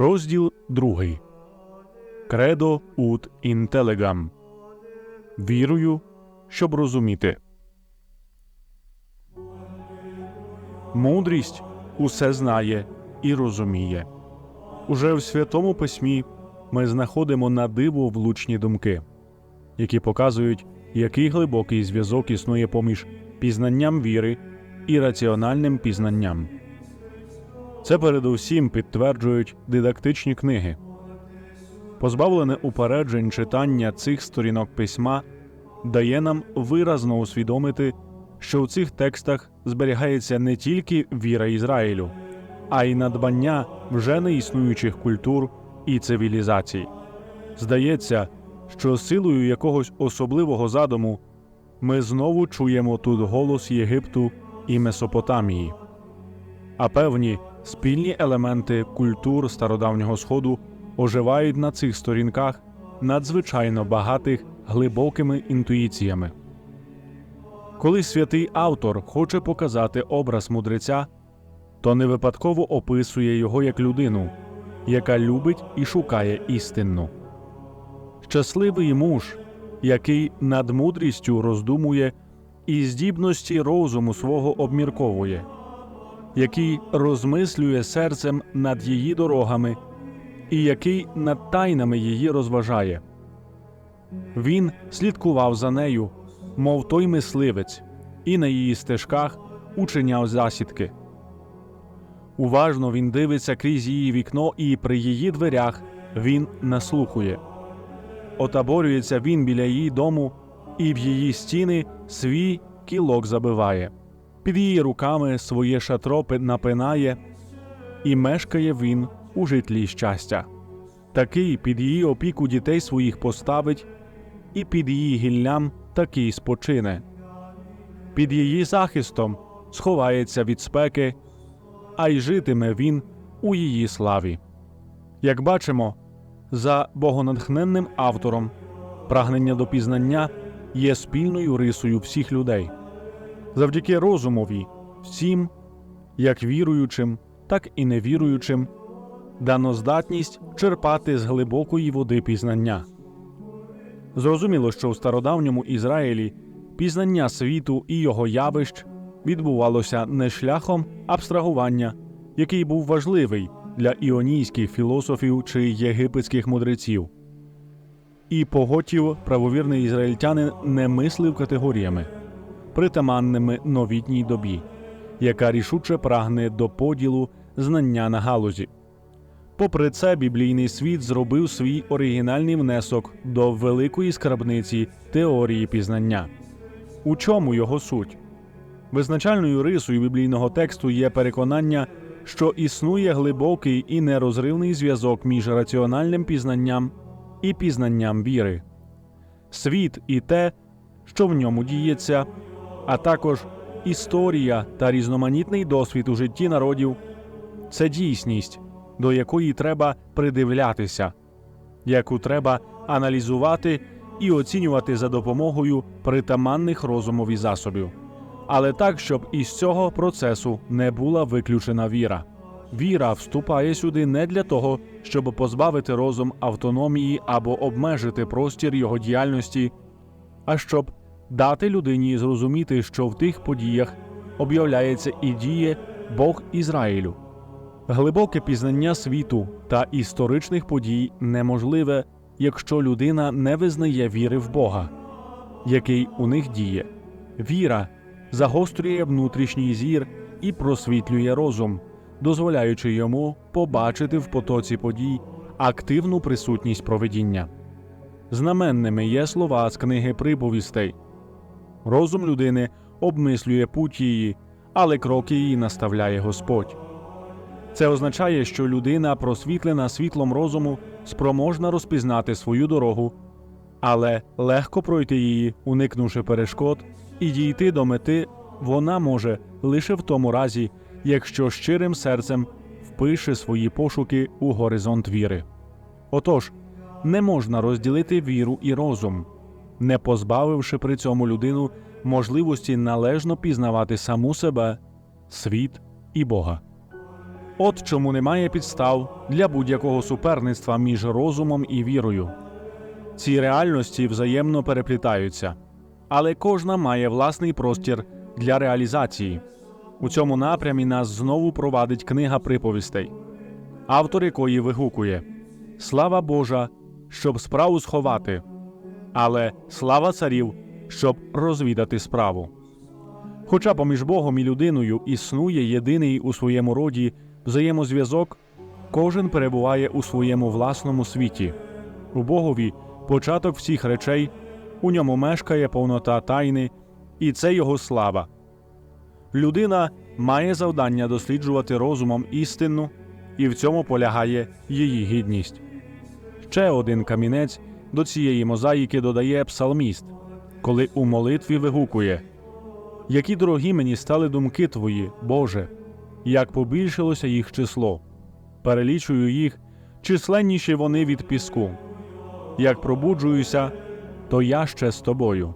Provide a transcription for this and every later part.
Розділ 2. Кредо ут інтелегам. Вірую, щоб розуміти. Мудрість усе знає і розуміє. Уже в Святому Письмі ми знаходимо на диво влучні думки, які показують, який глибокий зв'язок існує поміж пізнанням віри і раціональним пізнанням. Це передусім підтверджують дидактичні книги. Позбавлене упереджень читання цих сторінок письма дає нам виразно усвідомити, що в цих текстах зберігається не тільки віра Ізраїлю, а й надбання вже не існуючих культур і цивілізацій. Здається, що силою якогось особливого задуму ми знову чуємо тут голос Єгипту і Месопотамії, а певні спільні елементи культур стародавнього сходу оживають на цих сторінках надзвичайно багатих глибокими інтуїціями. Коли святий автор хоче показати образ мудреця, то не випадково описує його як людину, яка любить і шукає істинну. Щасливий муж, який над мудрістю роздумує і здібності розуму свого обмірковує, який розмислює серцем над її дорогами і який над тайнами її розважає. Він слідкував за нею, мов той мисливець, і на її стежках учиняв засідки. Уважно він дивиться крізь її вікно, і при її дверях він наслухує. Отаборюється він біля її дому, і в її стіни свій кілок забиває, під її руками своє шатро напинає, і мешкає він у житлі щастя. Такий під її опіку дітей своїх поставить, і під її гіллям такий спочине. Під її захистом сховається від спеки, а й житиме він у її славі. Як бачимо, за богонатхненним автором прагнення до пізнання є спільною рисою всіх людей. Завдяки розумові, всім, як віруючим, так і невіруючим, дано здатність черпати з глибокої води пізнання. Зрозуміло, що в стародавньому Ізраїлі пізнання світу і його явищ відбувалося не шляхом абстрагування, який був важливий для іонійських філософів чи єгипетських мудреців. І поготів правовірний ізраїльтянин не мислив категоріями, притаманними новітній добі, яка рішуче прагне до поділу знання на галузі. Попри це, біблійний світ зробив свій оригінальний внесок до великої скарбниці теорії пізнання. У чому його суть? Визначальною рисою біблійного тексту є переконання, що існує глибокий і нерозривний зв'язок між раціональним пізнанням і пізнанням віри, світ і те, що в ньому діється, а також історія та різноманітний досвід у житті народів це дійсність, до якої треба придивлятися, яку треба аналізувати і оцінювати за допомогою притаманних розумові засобів, але так, щоб із цього процесу не була виключена віра. Віра вступає сюди не для того, щоб позбавити розум автономії або обмежити простір його діяльності, а щоб дати людині зрозуміти, що в тих подіях об'являється і діє Бог Ізраїлю. Глибоке пізнання світу та історичних подій неможливе, якщо людина не визнає віри в Бога, який у них діє. Віра загострює внутрішній зір і просвітлює розум, дозволяючи йому побачити в потоці подій активну присутність проведіння. Знаменними є слова з книги приповістей. Розум людини обмислює путь її, але кроки її наставляє Господь. Це означає, що людина, просвітлена світлом розуму, спроможна розпізнати свою дорогу, але легко пройти її, уникнувши перешкод, і дійти до мети вона може лише в тому разі, якщо щирим серцем впише свої пошуки у горизонт віри. Отож, не можна розділити віру і розум, не позбавивши при цьому людину можливості належно пізнавати саму себе, світ і Бога. От чому немає підстав для будь-якого суперництва між розумом і вірою. Ці реальності взаємно переплітаються, але кожна має власний простір для реалізації. У цьому напрямі нас знову провадить книга приповістей, автор якої вигукує Слава Божа, щоб справу сховати, але слава царів, щоб розвідати справу. Хоча поміж Богом і людиною існує єдиний у своєму роді взаємозв'язок, кожен перебуває у своєму власному світі. У Богові початок всіх речей, у ньому мешкає повнота тайни, і це його слава. Людина має завдання досліджувати розумом істину, і в цьому полягає її гідність. Ще один камінець до цієї мозаїки додає псалміст, коли у молитві вигукує Які дорогі мені стали думки твої, Боже, як побільшилося їх число. Перелічую їх, численніші вони від піску. Як пробуджуюся, то я ще з тобою.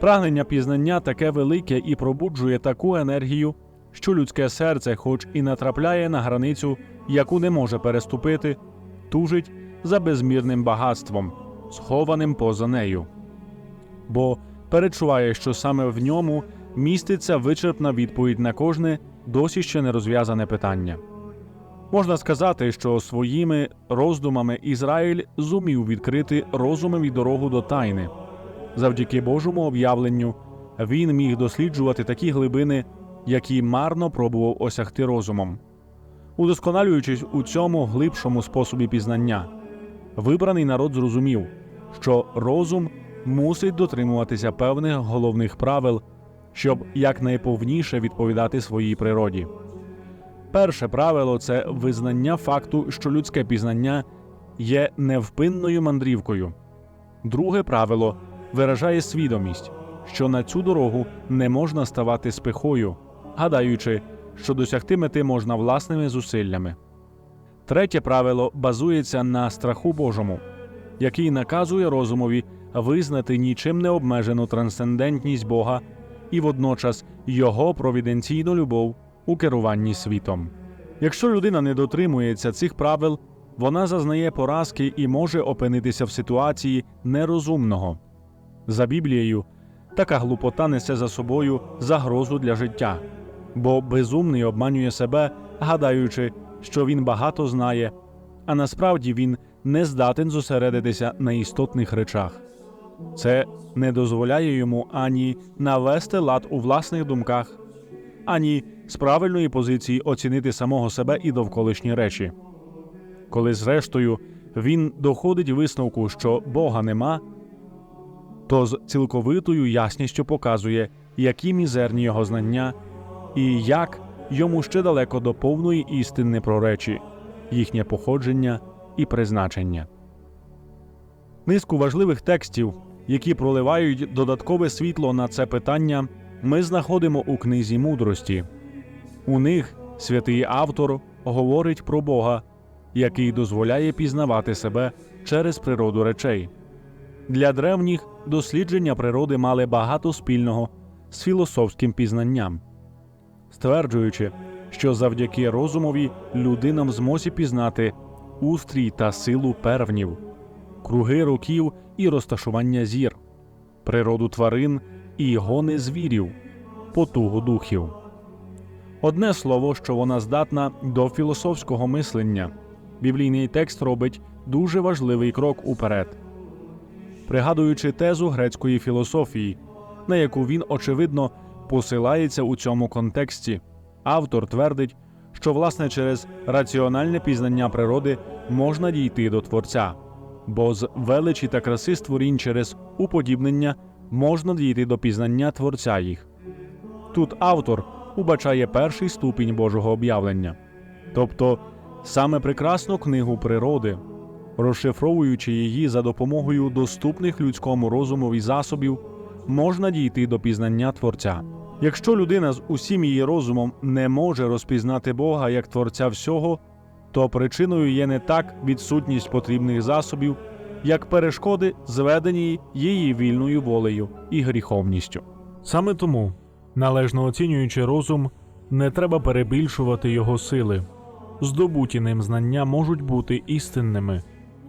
Прагнення пізнання таке велике і пробуджує таку енергію, що людське серце, хоч і натрапляє на границю, яку не може переступити, тужить за безмірним багатством, схованим поза нею. Бо перечуває, що саме в ньому міститься вичерпна відповідь на кожне досі ще не розв'язане питання. Можна сказати, що своїми роздумами Ізраїль зумів відкрити розумом і дорогу до тайни. Завдяки Божому об'явленню він міг досліджувати такі глибини, які марно пробував осягти розумом. Удосконалюючись у цьому глибшому способі пізнання, вибраний народ зрозумів, що розум мусить дотримуватися певних головних правил, щоб якнайповніше відповідати своїй природі. Перше правило це визнання факту, що людське пізнання є невпинною мандрівкою. Друге правило виражає свідомість, що на цю дорогу не можна ставати спихою, гадаючи, що досягти мети можна власними зусиллями. Третє правило базується на страху Божому, який наказує розумові визнати нічим не обмежену трансцендентність Бога і водночас його провіденційну любов у керуванні світом. Якщо людина не дотримується цих правил, вона зазнає поразки і може опинитися в ситуації нерозумного. За Біблією, така глупота несе за собою загрозу для життя, бо безумний обманює себе, гадаючи, що він багато знає, а насправді він не здатен зосередитися на істотних речах. Це не дозволяє йому ані навести лад у власних думках, ані з правильної позиції оцінити самого себе і довколишні речі. Коли, зрештою, він доходить висновку, що Бога нема, то з цілковитою ясністю показує, які мізерні його знання і як йому ще далеко до повної істини про речі, їхнє походження і призначення. Низку важливих текстів, які проливають додаткове світло на це питання, ми знаходимо у книзі мудрості. У них святий автор говорить про Бога, який дозволяє пізнавати себе через природу речей. Для древніх дослідження природи мали багато спільного з філософським пізнанням, стверджуючи, що завдяки розумові людина в змозі пізнати устрій та силу первнів, круги років і розташування зір, природу тварин і гони звірів, потугу духів. Одне слово, що вона здатна до філософського мислення. Біблійний текст робить дуже важливий крок уперед, пригадуючи тезу грецької філософії, на яку він, очевидно, посилається у цьому контексті. Автор твердить, що власне через раціональне пізнання природи можна дійти до творця, бо з величі та краси створінь через уподібнення можна дійти до пізнання творця їх. Тут автор убачає перший ступінь Божого об'явлення, тобто саме прекрасну книгу природи, розшифровуючи її за допомогою доступних людському розумові засобів, можна дійти до пізнання Творця. Якщо людина з усім її розумом не може розпізнати Бога як Творця всього, то причиною є не так відсутність потрібних засобів, як перешкоди, зведені її вільною волею і гріховністю. Саме тому, належно оцінюючи розум, не треба перебільшувати його сили. Здобуті ним знання можуть бути істинними,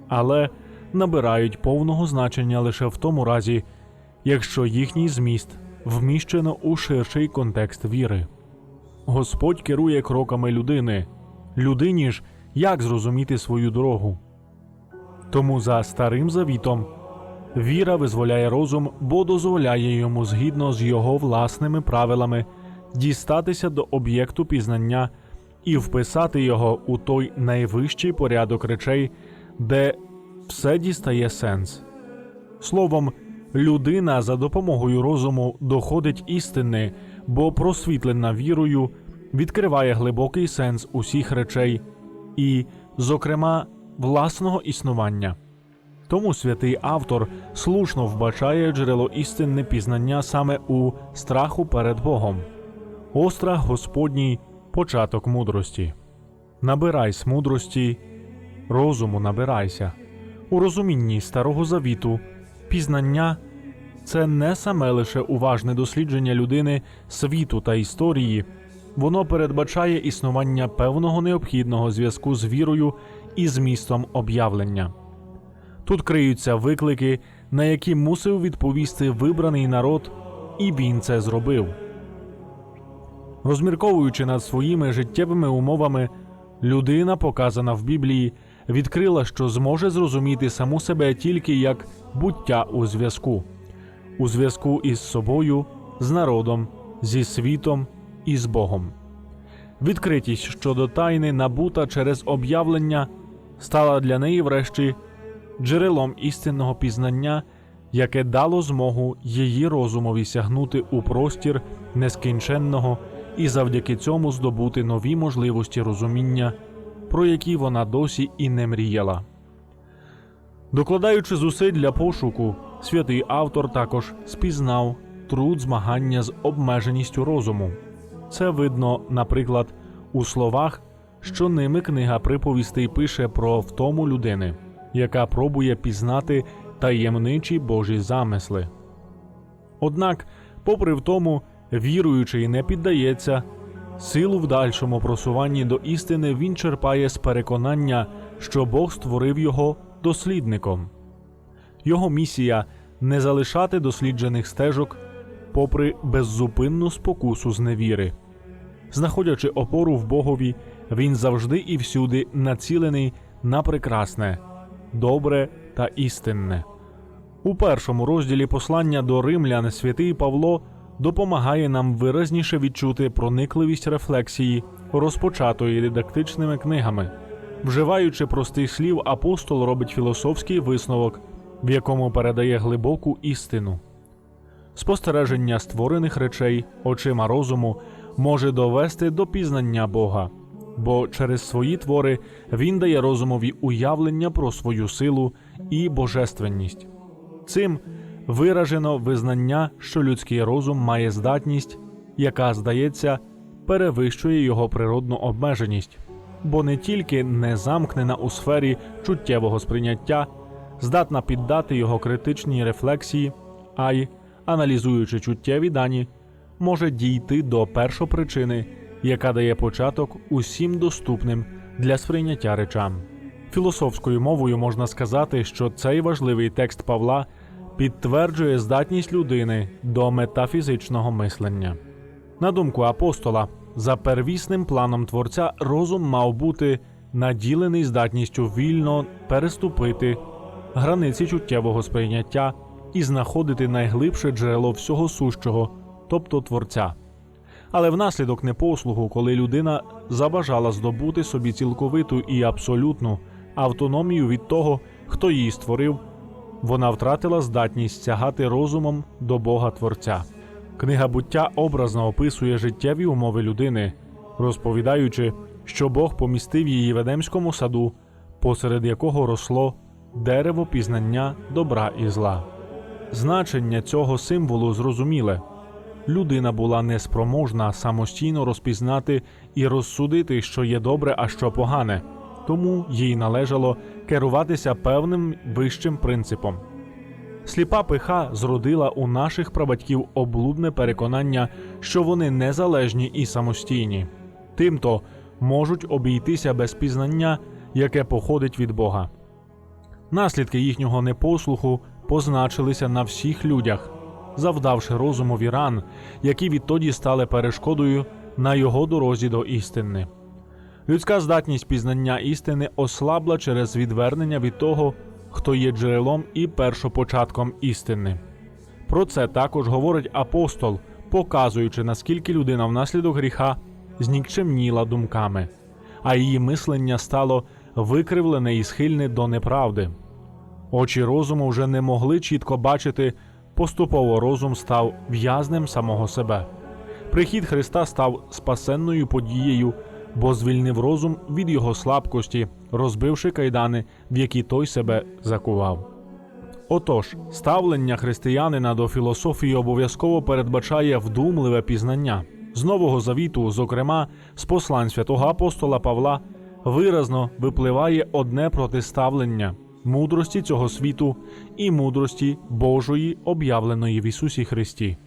але набирають повного значення лише в тому разі, якщо їхній зміст вміщено у ширший контекст віри. Господь керує кроками людини. Людині ж як зрозуміти свою дорогу. Тому за старим завітом віра визволяє розум, бо дозволяє йому згідно з його власними правилами дістатися до об'єкту пізнання і вписати його у той найвищий порядок речей, де все дістає сенс. Словом, людина за допомогою розуму доходить істини, бо просвітлена вірою відкриває глибокий сенс усіх речей і, зокрема, власного існування. Тому святий автор слушно вбачає джерело істинне пізнання саме у страху перед Богом. Острах Господній початок мудрості. Набирайсь мудрості, розуму набирайся. У розумінні старого завіту пізнання це не саме лише уважне дослідження людини, світу та історії, воно передбачає існування певного необхідного зв'язку з вірою і змістом об'явлення. Тут криються виклики, на які мусив відповісти вибраний народ, і він це зробив. Розмірковуючи над своїми життєвими умовами, людина, показана в Біблії, відкрила, що зможе зрозуміти саму себе тільки як буття у зв'язку, у зв'язку із собою, з народом, зі світом і з Богом. Відкритість щодо тайни, набута через об'явлення, стала для неї, врешті, джерелом істинного пізнання, яке дало змогу її розумові сягнути у простір нескінченного і завдяки цьому здобути нові можливості розуміння, про які вона досі і не мріяла. Докладаючи зусиль для пошуку, святий автор також спізнав труд змагання з обмеженістю розуму. Це видно, наприклад, у словах, що ними книга приповістей пише про втому людини, яка пробує пізнати таємничі Божі замисли. Однак, попри втому, віруючий не піддається, силу в дальшому просуванні до істини він черпає з переконання, що Бог створив його дослідником. Його місія не залишати досліджених стежок, попри беззупинну спокусу зневіри. Знаходячи опору в Богові, він завжди і всюди націлений на прекрасне, добре та істинне. У першому розділі послання до римлян святий Павло допомагає нам виразніше відчути проникливість рефлексії, розпочатої дидактичними книгами. Вживаючи простих слів, апостол робить філософський висновок, в якому передає глибоку істину. Спостереження створених речей очима розуму може довести до пізнання Бога, бо через свої твори він дає розумові уявлення про свою силу і божественність. Цим виражено визнання, що людський розум має здатність, яка, здається, перевищує його природну обмеженість, бо не тільки не замкнена у сфері чуттєвого сприйняття, здатна піддати його критичній рефлексії, а й, аналізуючи чуттєві дані, може дійти до першопричини, яка дає початок усім доступним для сприйняття речам. Філософською мовою можна сказати, що цей важливий текст Павла підтверджує здатність людини до метафізичного мислення. На думку апостола, за первісним планом творця розум мав бути наділений здатністю вільно переступити границі чуттєвого сприйняття і знаходити найглибше джерело всього сущого, тобто творця. Але внаслідок непослугу, коли людина забажала здобути собі цілковиту і абсолютну автономію від того, хто її створив, вона втратила здатність сягати розумом до Бога Творця. Книга буття образно описує життєві умови людини, розповідаючи, що Бог помістив її в Едемському саду, посеред якого росло дерево пізнання добра і зла. Значення цього символу зрозуміле. Людина була неспроможна самостійно розпізнати і розсудити, що є добре, а що погане, тому їй належало керуватися певним вищим принципом. Сліпа пиха зродила у наших прабатьків облудне переконання, що вони незалежні і самостійні. Тимто можуть обійтися без пізнання, яке походить від Бога. Наслідки їхнього непослуху позначилися на всіх людях, завдавши розумові ран, які відтоді стали перешкодою на його дорозі до істини. Людська здатність пізнання істини ослабла через відвернення від того, хто є джерелом і першопочатком істини. Про це також говорить апостол, показуючи, наскільки людина внаслідок гріха знікчемніла думками, а її мислення стало викривлене і схильне до неправди. Очі розуму вже не могли чітко бачити, поступово розум став в'язнем самого себе. Прихід Христа став спасенною подією, бо звільнив розум від його слабкості, розбивши кайдани, в які той себе закував. Отож, ставлення християнина до філософії обов'язково передбачає вдумливе пізнання. З Нового Завіту, зокрема, з послань святого апостола Павла, виразно випливає одне протиставлення мудрості цього світу і мудрості Божої, об'явленої в Ісусі Христі.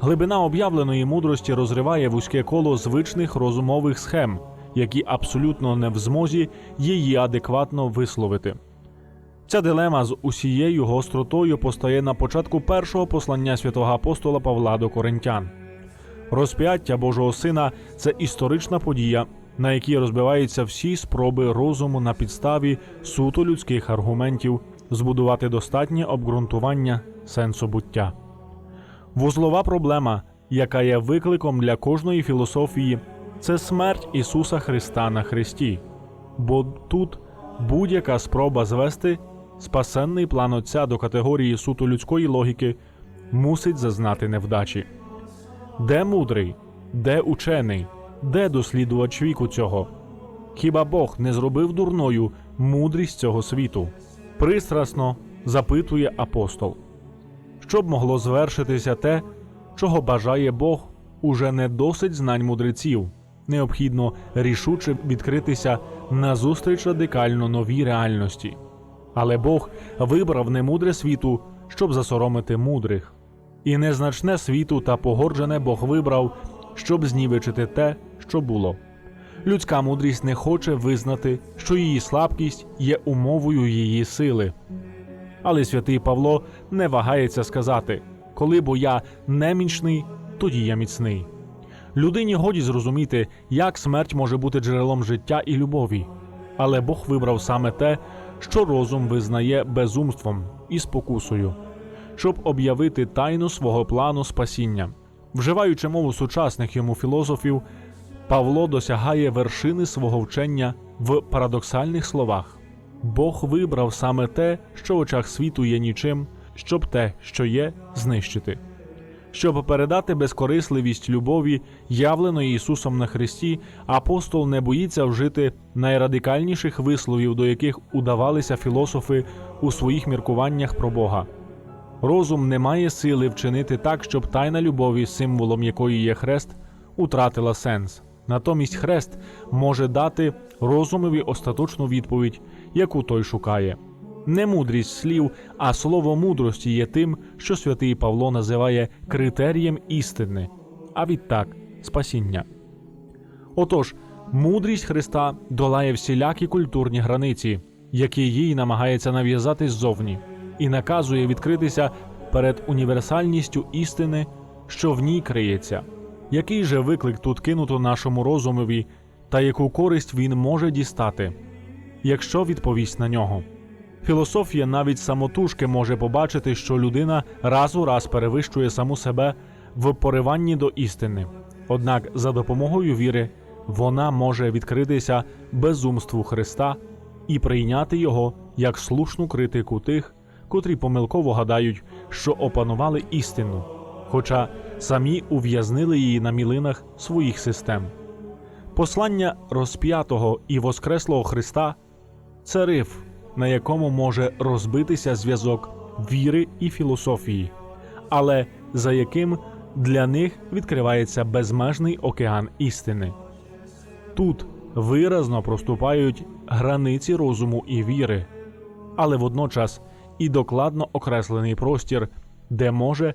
Глибина об'явленої мудрості розриває вузьке коло звичних розумових схем, які абсолютно не в змозі її адекватно висловити. Ця дилема з усією гостротою постає на початку першого послання святого апостола Павла до Коринтян. Розп'яття Божого Сина це історична подія, на якій розбиваються всі спроби розуму на підставі суто людських аргументів збудувати достатнє обґрунтування сенсу буття. Вузлова проблема, яка є викликом для кожної філософії, це смерть Ісуса Христа на Христі. Бо тут будь-яка спроба звести спасенний план Отця до категорії суто людської логіки мусить зазнати невдачі. Де мудрий, де учений, де дослідувач віку цього? Хіба Бог не зробив дурною мудрість цього світу? Пристрасно запитує апостол. Щоб могло звершитися те, чого бажає Бог, уже не досить знань мудреців. Необхідно рішуче відкритися назустріч радикально новій реальності. Але Бог вибрав немудре світу, щоб засоромити мудрих. І незначне світу та погорджене Бог вибрав, щоб знівечити те, що було. Людська мудрість не хоче визнати, що її слабкість є умовою її сили. Але святий Павло не вагається сказати: коли бо я немічний, тоді я міцний. Людині годі зрозуміти, як смерть може бути джерелом життя і любові, але Бог вибрав саме те, що розум визнає безумством і спокусою, щоб об'явити тайну свого плану спасіння. Вживаючи мову сучасних йому філософів, Павло досягає вершини свого вчення в парадоксальних словах. Бог вибрав саме те, що в очах світу є нічим, щоб те, що є, знищити. Щоб передати безкорисливість любові, явленої Ісусом на Христі, апостол не боїться вжити найрадикальніших висловів, до яких удавалися філософи у своїх міркуваннях про Бога. Розум не має сили вчинити так, щоб тайна любові, символом якої є хрест, утратила сенс. Натомість хрест може дати розумові остаточну відповідь, яку той шукає. Не мудрість слів, а слово мудрості є тим, що святий Павло називає критерієм істини, а відтак спасіння. Отож, мудрість Христа долає всілякі культурні границі, які їй намагається нав'язати ззовні, і наказує відкритися перед універсальністю істини, що в ній криється. Який же виклик тут кинуто нашому розумові, та яку користь він може дістати, якщо відповість на нього? Філософія навіть самотужки може побачити, що людина раз у раз перевищує саму себе в пориванні до істини. Однак за допомогою віри вона може відкритися безумству Христа і прийняти його як слушну критику тих, котрі помилково гадають, що опанували істину, хоча самі ув'язнили її на мілинах своїх систем. Послання розп'ятого і воскреслого Христа це риф, на якому може розбитися зв'язок віри і філософії, але за яким для них відкривається безмежний океан істини. Тут виразно проступають границі розуму і віри, але водночас і докладно окреслений простір, де може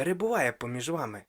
перебуває поміж вами.